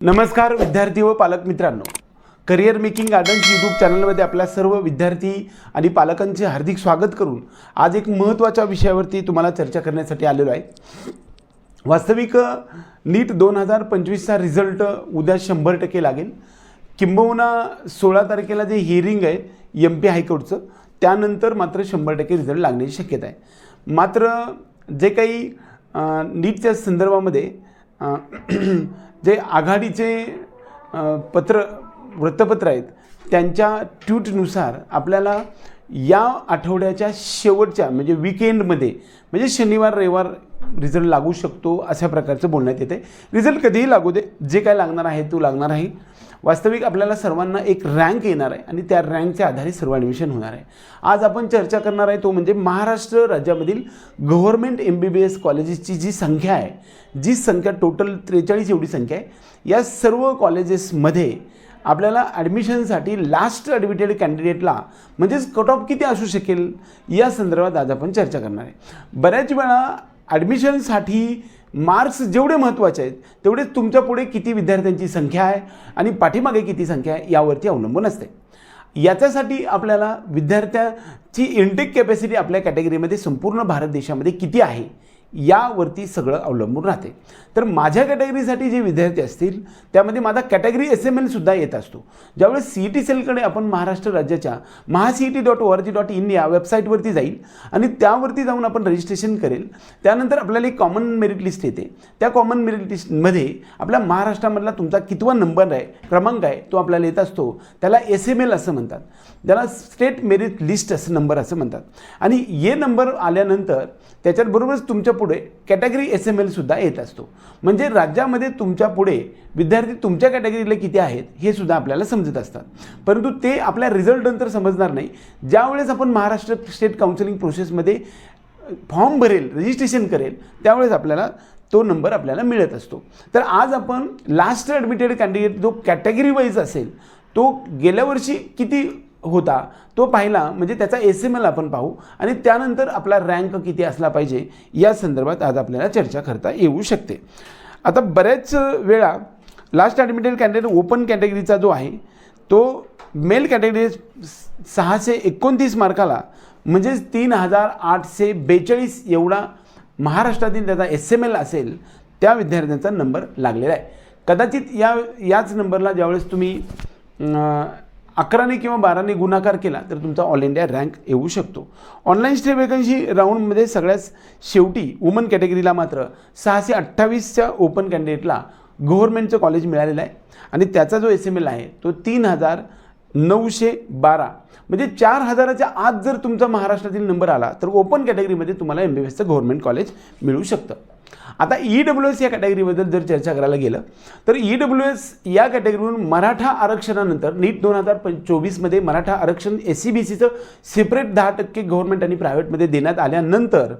नमस्कार विद्यार्थी व पालक मित्रांनो. करिअर मेकिंग गार्डन्स यूट्यूब चॅनलमध्ये आपल्या सर्व विद्यार्थी आणि पालकांचे हार्दिक स्वागत करून आज एक महत्त्वाच्या विषयावरती तुम्हाला चर्चा करण्यासाठी आलेलो आहे. वास्तविक नीट दोन हजार पंचवीसचा रिझल्ट उद्या शंभर टक्के लागेल. किंबहुना सोळा तारखेला जे हिअरिंग आहे एम पी हायकोर्टचं त्यानंतर मात्र शंभर टक्के रिझल्ट लागण्याची शक्यता आहे. मात्र जे काही नीटच्या संदर्भामध्ये जे आघाडीचे पत्र वृत्तपत्र आहेत त्यांच्या ट्यूटनुसार आपल्याला या आठवड्याच्या शेवटच्या म्हणजे विकेंडमध्ये म्हणजे शनिवार रविवार रिझल्ट लागू शकतो अशा प्रकारचं बोलण्यात येते रिझल्ट कधीही लागू दे जे काय लागणार आहे तो लागणार आहे. वास्तविक आपल्याला सर्वांना एक रँक येणार आहे आणि त्या रँकच्या आधारे सर्व ॲडमिशन होणार आहे. आज आपण चर्चा करणार आहे तो म्हणजे महाराष्ट्र राज्यामधील government M B B S कॉलेजेसची जी संख्या आहे जी संख्या टोटल त्रेचाळीस एवढी संख्या आहे या सर्व कॉलेजेसमध्ये आपल्याला ॲडमिशनसाठी लास्ट ॲडमिटेड कॅन्डिडेटला म्हणजेच कट ऑफ किती असू शकेल या संदर्भात आज आपण चर्चा करणार आहे. बऱ्याच वेळा ॲडमिशनसाठी मार्क्स जेवढे महत्त्वाचे आहेत तेवढेच तुमच्यापुढे किती विद्यार्थ्यांची संख्या आहे आणि पाठीमागे किती संख्या आहे यावरती अवलंबून असते. याच्यासाठी आपल्याला विद्यार्थ्याची इंटेक कॅपॅसिटी आपल्या कॅटेगरीमध्ये संपूर्ण भारत देशामध्ये किती आहे यावरती सगळं अवलंबून राहते. तर माझ्या कॅटेगरीसाठी जे विद्यार्थी असतील त्यामध्ये माझा कॅटेगरी एस एम एलसुद्धा येत असतो. ज्यावेळेस सी ई टी सेलकडे आपण महाराष्ट्र राज्याच्या Maha C E T dot O R G dot in या वेबसाईटवरती जाईल आणि त्यावरती जाऊन आपण रजिस्ट्रेशन करेल. त्यानंतर आपल्याला एक कॉमन मेरिट लिस्ट येते. त्या कॉमन मेरिट लिस्टमध्ये आपल्या महाराष्ट्रामधला तुमचा कितवा नंबर आहे क्रमांक आहे तो आपल्याला येत असतो. त्याला एस एम एल असं म्हणतात. त्याला स्टेट मेरिट लिस्ट असं नंबर असं म्हणतात. आणि ये नंबर आल्यानंतर त्याच्याबरोबरच तुमच्या पुढे कॅटेगरी एस एम एलसुद्धा येत असतो. म्हणजे राज्यामध्ये तुमच्यापुढे विद्यार्थी तुमच्या कॅटेगरीला किती आहेत हे सुद्धा आपल्याला समजत असतात. परंतु ते आपल्या रिझल्ट नंतर समजणार नाही. ज्यावेळेस आपण महाराष्ट्र स्टेट काउन्सिलिंग प्रोसेसमध्ये फॉर्म भरेल रजिस्ट्रेशन करेल त्यावेळेस आपल्याला तो नंबर आपल्याला मिळत असतो. तर आज आपण लास्ट ॲडमिटेड कॅन्डिडेट जो कॅटेगरी वाईज असेल तो गेल्या वर्षी किती होता तो पाहिला म्हणजे त्याचा एस एम एल आपण पाहू आणि त्यानंतर आपला रँक किती असला पाहिजे या संदर्भात आज आपल्याला चर्चा करता येऊ शकते. आता बऱ्याच वेळा लास्ट ॲडमिटेड कॅन्डिडेट ओपन कॅटेगरीचा जो आहे तो मेल कॅटेगरी सहाशे एकोणतीस मार्काला म्हणजेच तीन हजार आठशे बेचाळीस एवढा महाराष्ट्रातील त्याचा एस एम एल असेल त्या विद्यार्थ्यांचा नंबर लागलेला आहे. कदाचित या याच नंबरला ज्यावेळेस तुम्ही अकराने किंवा बाराने गुणाकार केला तर तुमचा ऑल इंडिया रँक येऊ शकतो. ऑनलाईन स्टे वेकन्सी राऊंडमध्ये सगळ्यात शेवटी वुमन कॅटेगरीला मात्र सहाशे अठ्ठावीसच्या ओपन कॅन्डिडेटला गव्हर्नमेंटचं कॉलेज मिळालेलं आहे. आणि त्याचा जो एस एम एल आहे तो तीन हजार नऊशे बारा. म्हणजे चार हजाराच्या आत जर तुमचा महाराष्ट्रातील नंबर आला तर ओपन कॅटेगरीमध्ये तुम्हाला एम बी बी एसचं गव्हर्नमेंट कॉलेज मिळू शकतं. आता ई डब्ल्यू एस या कॅटेगरीबद्दल जर चर्चा करायला गेलं तर ई डब्ल्यू एस या कॅटेगरीवरून मराठा आरक्षणानंतर नीट दोन हजार पं चोवीसमध्ये मराठा आरक्षण एस सी बी सीचं सेपरेट दहा टक्के गव्हर्नमेंट आणि प्रायव्हेटमध्ये देण्यात आल्यानंतर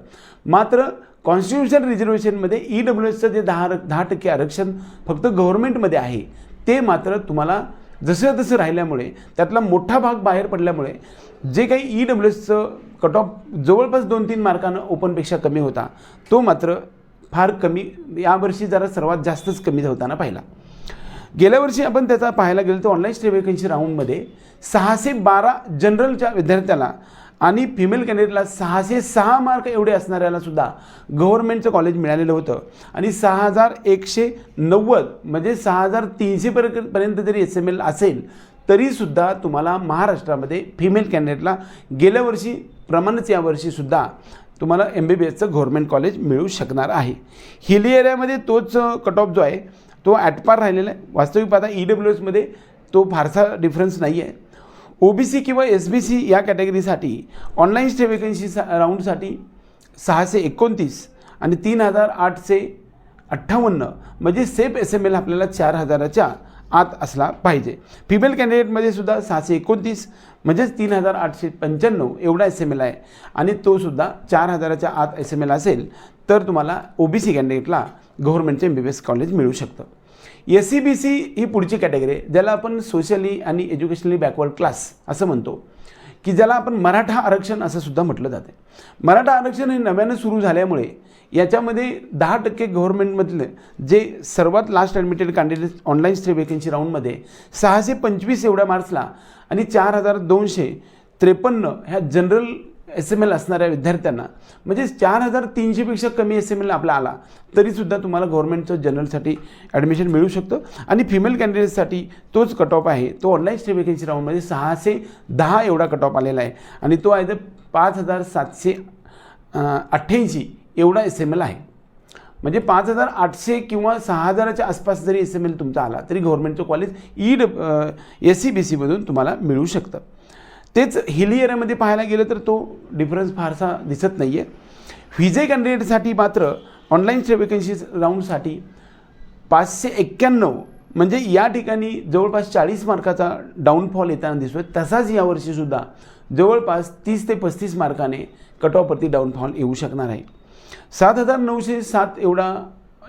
मात्र कॉन्स्टिट्युशन रिझर्वेशनमध्ये ई डब्ल्यू एसचं जे दहा दहा टक्के आरक्षण फक्त गव्हर्नमेंटमध्ये आहे ते मात्र तुम्हाला जसं तसं राहिल्यामुळे त्यातला मोठा भाग बाहेर पडल्यामुळे जे काही ई डब्ल्यू एसचं कट ऑफ जवळपास दोन तीन मार्कानं ओपनपेक्षा कमी होता तो मात्र फार कमी यावर्षी जरा सर्वात जास्तच कमी होताना पाहिला. गेल्या वर्षी आपण त्याचा पाहायला गेलो तर ऑनलाईन स्टे वेकन्सी राऊंडमध्ये सहाशे बारा जनरलच्या विद्यार्थ्याला आणि फिमेल कॅन्डिडेटला सहाशे सहा मार्क एवढे असणाऱ्याला सुद्धा गव्हर्नमेंटचं कॉलेज मिळालेलं होतं. आणि सहा हजार एकशे नव्वद म्हणजे सहा हजार तीनशेपर्यंत पर्यंत जरी एस एम एल असेल तरीसुद्धा तुम्हाला महाराष्ट्रामध्ये फिमेल कॅन्डिडेटला गेल्या वर्षी प्रमाणच यावर्षीसुद्धा तुम्हाला एम बी बी एसचं गव्हर्मेंट कॉलेज मिळू शकणार आहे. हिली एरियामध्ये तोच कट ऑफ जो आहे तो ॲटपार राहिलेला आहे. वास्तविक पाहता ई डब्ल्यू एसमध्ये तो फारसा डिफरन्स नाही आहे ओ बी सी किंवा एस बी सी या कॅटेगरीसाठी ऑनलाईन स्टे वेकन्सी सा राऊंडसाठी सहाशे एकोणतीस आणि तीन हजार आठशे अठ्ठावन्न म्हणजे सेफ एस एम एल आपल्याला चार हजाराच्या आत असला पाहिजे. फिमेल कॅन्डिडेटमध्ये सुद्धा सहाशे एकोणतीस म्हणजेच तीन हजार आठशे पंच्याण्णव एवढा एस एम एल आहे. आणि तोसुद्धा चार हजाराच्या आत एस एम एल असेल तर तुम्हाला ओ बी सी कॅन्डिडेटला गव्हर्नमेंटचे M B B S college मिळू शकतं. एस सी बी सी ही पुढची कॅटेगरी आहे ज्याला आपण सोशली आणि एज्युकेशनली बॅकवर्ड क्लास असं म्हणतो. की ज्याला आपण मराठा आरक्षण असं सुद्धा म्हटलं जाते. मराठा आरक्षण हे नव्यानं सुरू झाल्यामुळे याच्यामध्ये दहा टक्के गव्हर्नमेंटमधले जे सर्वात लास्ट ॲडमिटेड कॅन्डिडेट ऑनलाईन स्त्री वेकेन्सी राऊंडमध्ये सहाशे पंचवीस एवढ्या मार्क्सला आणि चार हजार दोनशे त्रेपन्न ह्या जनरल एस एम एल असणाऱ्या विद्यार्थ्यांना म्हणजे चार हजार तीनशेपेक्षा कमी एस एम एल आपला आला तरीसुद्धा तुम्हाला गव्हर्नमेंटचं जनरलसाठी ॲडमिशन मिळू शकतं. आणि फिमेल कॅन्डिडेटसाठी तोच कट ऑफ आहे तो ऑनलाईन स्टे वेकेन्सी राऊंडमध्ये सहाशे दहा एवढा कट ऑफ आलेला आहे. आणि तो आहे तर पाच हजार सातशे अठ्ठ्याऐंशी. एवढा एस एम एल आहे. म्हणजे पाच हजार आठशे किंवा सहा हजाराच्या आसपास जरी एस एम एल तुमचा आला तरी गव्हर्नमेंटचं कॉलेज ई ड एस सी बी सीमधून तुम्हाला मिळू शकतं. तेच हिली एरियामध्ये पाहायला गेलं तर तो डिफरन्स फारसा दिसत नाही आहे व्हिजे कॅन्डिडेटसाठी मात्र ऑनलाईन वेकन्सी राऊंडसाठी पाचशे एक्क्याण्णव म्हणजे या ठिकाणी जवळपास चाळीस मार्काचा डाऊनफॉल येताना दिसतोय. तसाच यावर्षीसुद्धा जवळपास तीस ते पस्तीस मार्काने कट ऑफवरती डाऊनफॉल येऊ शकणार आहे. सात हजार नऊशे सात एवढा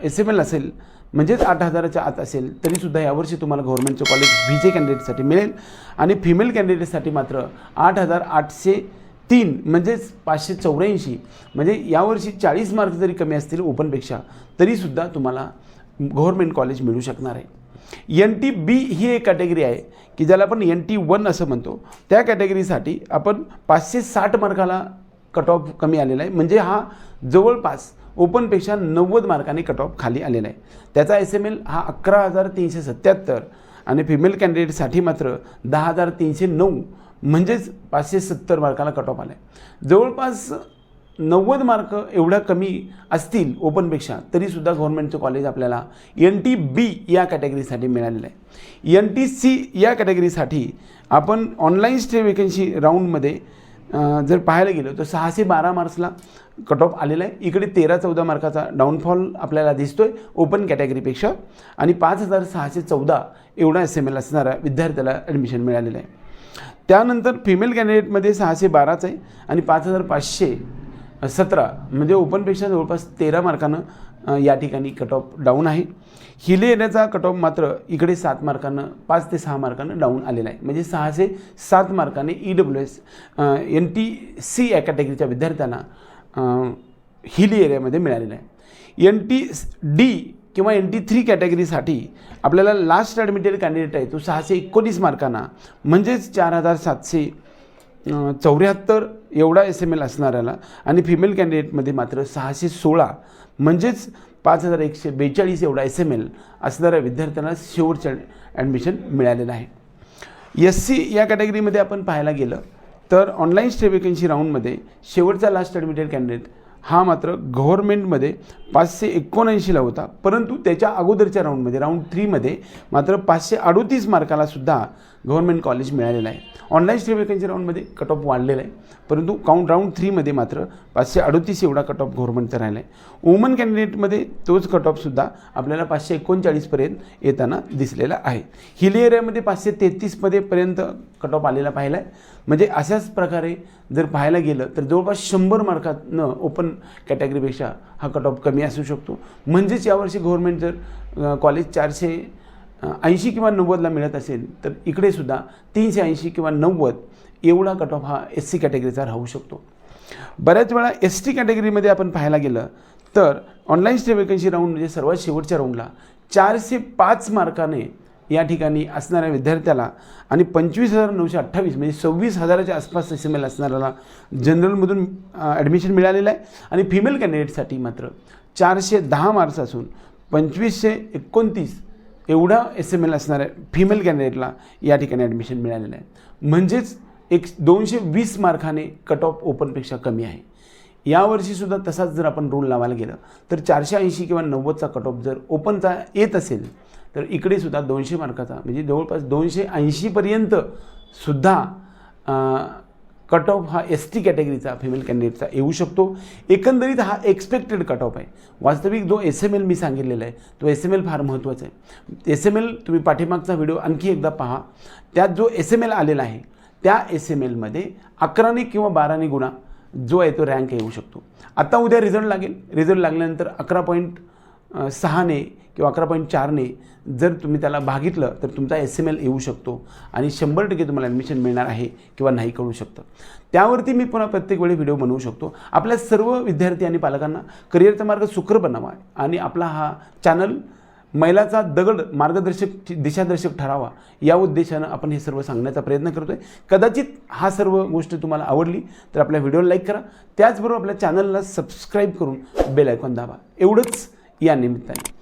एस एम एल असेल म्हणजेच आठ हजाराच्या आत असेल तरीसुद्धा यावर्षी तुम्हाला गव्हर्नमेंटचं कॉलेज व्ही जे कॅन्डिडेटसाठी मिळेल. आणि फिमेल कॅन्डिडेटसाठी मात्र आठ हजार आठशे तीन म्हणजेच पाचशे चौऱ्याऐंशी म्हणजे यावर्षी चाळीस मार्क जरी कमी असतील ओपनपेक्षा तरीसुद्धा तुम्हाला गव्हर्नमेंट कॉलेज मिळू शकणार आहे. एन टी बी ही एक कॅटेगरी आहे की ज्याला आपण एन टी वन असं म्हणतो. त्या कॅटेगरीसाठी आपण पाचशे साठ मार्काला कट ऑफ कमी आलेला आहे. म्हणजे हा जवळपास ओपनपेक्षा नव्वद मार्काने कट ऑफ खाली आलेला आहे. त्याचा एस एम एल हा अकरा हजार तीनशे सत्याहत्तर आणि फिमेल कॅन्डिडेटसाठी मात्र दहा हजार तीनशे नऊ म्हणजेच पाचशे सत्तर मार्काला कट ऑफ आला आहे जवळपास नव्वद मार्क एवढ्या कमी असतील ओपनपेक्षा तरीसुद्धा गव्हर्नमेंटचं कॉलेज आपल्याला एन टी बी या कॅटेगरीसाठी मिळालेलं आहे. एन टी सी या कॅटेगरीसाठी आपण ऑनलाईन स्टे वेकन्सी राऊंडमध्ये जर पाहायला गेलो तर सहाशे बारा मार्क्सला कट ऑफ आलेला आहे. इकडे तेरा चौदा मार्काचा डाऊनफॉल आपल्याला दिसतोय ओपन कॅटेगरीपेक्षा आणि पाच हजार सहाशे चौदा एवढा एस एम एल असणाऱ्या विद्यार्थ्याला ॲडमिशन मिळालेलं आहे. त्यानंतर फिमेल कॅन्डिडेटमध्ये सहाशे बाराच आहे. आणि पाच हजार पाचशे सतरा म्हणजे ओपनपेक्षा जवळपास तेरा मार्कानं या ठिकाणी कट ऑफ डाऊन आहे. हिले एरियाचा कट ऑफ मात्र इकडे सात मार्कानं पाच ते सहा मार्कानं डाऊन आलेला आहे. म्हणजे सहाशे सात मार्काने E W S N T C या कॅटेगरीच्या विद्यार्थ्यांना हिली एरियामध्ये मिळालेलं आहे. एन टी डी किंवा एन टी थ्री कॅटेगरीसाठी आपल्याला लास्ट ॲडमिटेड कॅन्डिडेट आहे तो सहाशे एकोणीस मार्कांना म्हणजेच चार हजार सातशे चौऱ्याहत्तर एवढा एस एम एल असणाऱ्याला आणि फिमेल कॅन्डिडेटमध्ये मात्र सहाशे सोळा म्हणजेच पाच हजार एकशे बेचाळीस एवढा एस एम एल असणाऱ्या विद्यार्थ्यांना शेवटचं ॲडमिशन मिळालेलं आहे. एस सी या कॅटेगरीमध्ये आपण पाहायला गेलं तर ऑनलाईन स्टे वेकन्सी राऊंडमध्ये शेवटचा लास्ट ॲडमिटेड कॅन्डिडेट हा मात्र गव्हर्नमेंटमध्ये पाचशे एकोणऐंशीला होता. परंतु त्याच्या अगोदरच्या राऊंडमध्ये राऊंड थ्रीमध्ये मात्र पाचशे अडोतीस मार्कालासुद्धा गव्हर्नमेंट कॉलेज मिळालेलं आहे. ऑनलाईन स्टे वेकन्सी राऊंडमध्ये कट ऑफ वाढलेला आहे. परंतु काउंट राऊंड थ्रीमध्ये मात्र पाचशे अडतीस एवढा कट ऑफ गव्हर्नमेंटचा राहिला आहे वुमन कॅन्डिडेटमध्ये तोच कट ऑफसुद्धा आपल्याला पाचशे एकोणचाळीसपर्यंत येताना दिसलेला आहे. हिल एरियामध्ये पाचशे तेहतीसमध्ये पर्यंत कट ऑफ आलेला पाहिला आहे म्हणजे अशाच प्रकारे जर पाहायला गेलं तर जवळपास शंभर मार्कातनं ओपन कॅटेगरीपेक्षा हा कट ऑफ कमी असू शकतो. म्हणजेच यावर्षी गव्हर्नमेंट जर कॉलेज चारशे ऐंशी किंवा नव्वदला मिळत असेल तर इकडे सुद्धा तीनशे ऐंशी किंवा नव्वद एवढा कट ऑफ हा एस सी कॅटेगरीचा राहू शकतो. बऱ्याच वेळा एस टी कॅटेगरीमध्ये आपण पाहायला गेलं तर ऑनलाईन स्टे वेकन्सी राऊंड म्हणजे सर्वात शेवटच्या राऊंडला चारशे पाच मार्काने या ठिकाणी असणाऱ्या विद्यार्थ्याला आणि पंचवीस हजार नऊशे अठ्ठावीस म्हणजे सव्वीस हजाराच्या आसपास एस एम एल असणाऱ्याला जनरलमधून ॲडमिशन मिळालेलं आहे. आणि फिमेल कॅन्डिडेटसाठी मात्र चारशे दहा मार्क्स असून पंचवीसशे एकोणतीस एवढा एस एम एल असणाऱ्या फिमेल कॅन्डिडेटला या ठिकाणी ॲडमिशन मिळालेलं आहे. म्हणजेच एक दोनशे वीस मार्काने कट ऑफ ओपनपेक्षा कमी आहे. यावर्षीसुद्धा तसाच जर आपण रूल लावायला गेलं तर चारशे ऐंशी किंवा नव्वदचा कट ऑफ जर ओपनचा येत असेल तर इकडे सुद्धा दोनशे मार्काचा म्हणजे जवळपास दोनशे ऐंशीपर्यंत सुद्धा कट ऑफ हा एस टी कॅटेगरीचा फिमेल कॅन्डिडेटचा येऊ शकतो. एकंदरीत हा एक्सपेक्टेड कट ऑफ आहे. वास्तविक जो एस एम एल मी सांगितलेला आहे तो एस एम एल फार महत्त्वाचा आहे. एस एम एल तुम्ही पाठीमागचा व्हिडिओ आणखी एकदा पहा. त्यात जो एस एम एल आलेला आहे त्या एस एम एलमध्ये अकराने किंवा बाराने गुणा जो आहे तो रँक येऊ शकतो. आता उद्या रिझल्ट लागेल. रिझल्ट लागल्यानंतर अकरा पॉईंट सहाने किंवा अकरा पॉईंट चारने जर तुम्ही त्याला भागितलं तर तुमचा एस एम एल येऊ शकतो आणि शंभर टक्के तुम्हाला ॲडमिशन मिळणार आहे किंवा नाही कळू शकतं. त्यावरती मी पुन्हा प्रत्येक वेळी व्हिडिओ बनवू शकतो. आपल्या सर्व विद्यार्थी आणि पालकांना करिअरचा मार्ग सुकर बनावा आणि आपला हा चॅनल मैलाचा दगड मार्गदर्शक दिशादर्शक ठरावा या उद्देशानं आपण हे सर्व सांगण्याचा प्रयत्न करतो आहे कदाचित हा सर्व गोष्ट तुम्हाला आवडली तर आपल्या व्हिडिओला लाईक करा. त्याचबरोबर आपल्या चॅनलला सबस्क्राईब करून बेल आयकॉन दाबा. एवढंच या निमित्ताने.